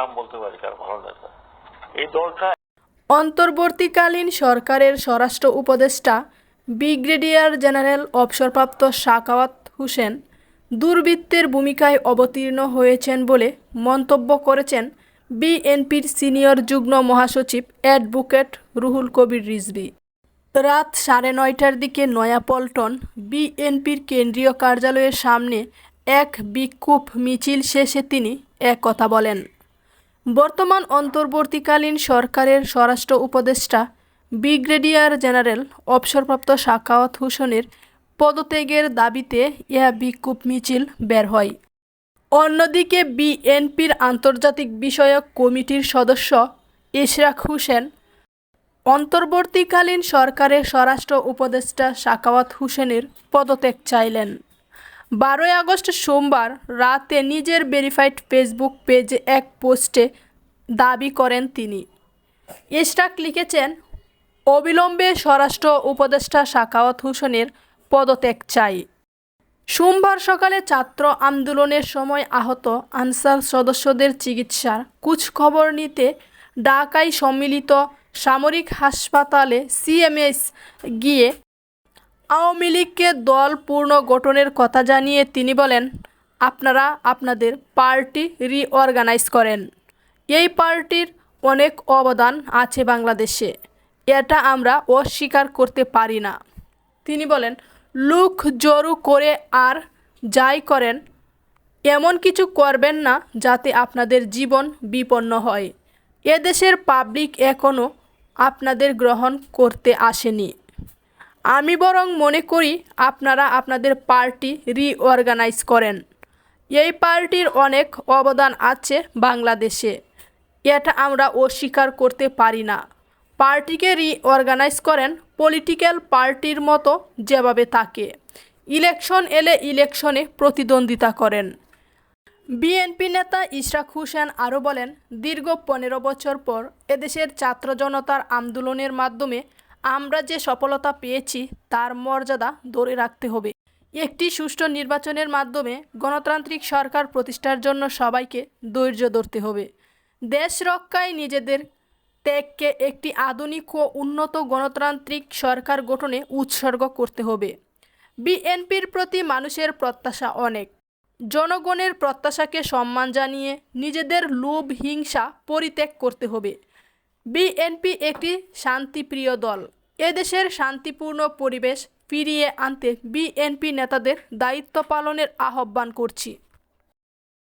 নাম বলতে পারি ভালো নেতা এই দলটা অন্তর্বর্তীকালীন সরকারের স্বরাষ্ট্র উপদেষ্টা, ব্রিগেডিয়ার জেনারেল অবসরপ্রাপ্ত সাকাওয়াত হোসেন দুর্বৃত্তের ভূমিকায় অবতীর্ণ হয়েছেন বলে মন্তব্য করেছেন বিএনপির সিনিয়র যুগ্ম মহাসচিব অ্যাডভোকেট রুহুল কবির রিজভী। রাত সাড়ে নয়টার দিকে নয়াপল্টন বিএনপির কেন্দ্রীয় কার্যালয়ের সামনে এক বিক্ষোভ মিছিল শেষে তিনি এক কথা বলেন। বর্তমান অন্তর্বর্তীকালীন সরকারের স্বরাষ্ট্র উপদেষ্টা ব্রিগেডিয়ার জেনারেল অবসরপ্রাপ্ত সাকাওয়াত হোসেনের পদত্যাগের দাবিতে ইহা বিক্ষোভ মিছিল বের হয়। অন্যদিকে বিএনপির আন্তর্জাতিক বিষয়ক কমিটির সদস্য ইশরাক হোসেন, অন্তর্বর্তীকালীন সরকারের স্বরাষ্ট্র উপদেষ্টা সাকাওয়াত হোসেনের পদত্যাগ চাইলেন। বারোই আগস্ট সোমবার রাতে নিজের ভেরিফাইড ফেসবুক পেজে এক পোস্টে দাবি করেন তিনি। ইশরাক লিখেছেন, অবিলম্বে স্বরাষ্ট্র উপদেষ্টা সাকাওয়াত হোসেনের পদত্যাগ চাই। সোমবার সকালে ছাত্র আন্দোলনের সময় আহত আনসার সদস্যদের চিকিৎসার কুচখবর নিতে ঢাকায় সম্মিলিত সামরিক হাসপাতালে সিএমএস গিয়ে আওয়ামী লীগকে দল পূর্ণ গঠনের কথা জানিয়ে তিনি বলেন, আপনারা আপনাদের পার্টি রিঅর্গানাইজ করেন। এই পার্টির অনেক অবদান আছে বাংলাদেশে। এটা আমরা অস্বীকার করতে পারি না। তিনি বলেন, লুক জড়ো করে আর যাই করেন, এমন কিছু করবেন না যাতে আপনাদের জীবন বিপন্ন হয়। এদেশের পাবলিক এখনও আপনাদের গ্রহণ করতে আসেনি। আমি বরং মনে করি আপনারা আপনাদের পার্টি রিঅর্গানাইজ করেন। এই পার্টির অনেক অবদান আছে বাংলাদেশে। এটা আমরা অস্বীকার করতে পারি না। পার্টিকে রিঅর্গানাইজ করেন পলিটিক্যাল পার্টির মতো যেভাবে থাকে ইলেকশন এলে ইলেকশনে প্রতিদ্বন্দ্বিতা করেন। বিএনপি নেতা ইশরাক হোসেন আরও বলেন, দীর্ঘ পনেরো বছর পর এদেশের ছাত্র জনতার আন্দোলনের মাধ্যমে আমরা যে সফলতা পেয়েছি, তার মর্যাদা ধরে রাখতে হবে। একটি সুষ্ঠু নির্বাচনের মাধ্যমে গণতান্ত্রিক সরকার প্রতিষ্ঠার জন্য সবাইকে ধৈর্য ধরতে হবে। দেশ রক্ষায় নিজেদের ত্যাগকে একটি আধুনিক ও উন্নত গণতান্ত্রিক সরকার গঠনে উৎসর্গ করতে হবে। বিএনপির প্রতি মানুষের প্রত্যাশা অনেক। জনগণের প্রত্যাশাকে সম্মান জানিয়ে নিজেদের লোভ, হিংসা পরিত্যাগ করতে হবে। বিএনপি একটি শান্তিপ্রিয় দল। এদেশের শান্তিপূর্ণ পরিবেশ ফিরিয়ে আনতে বিএনপি নেতাদের দায়িত্ব পালনের আহ্বান করছি।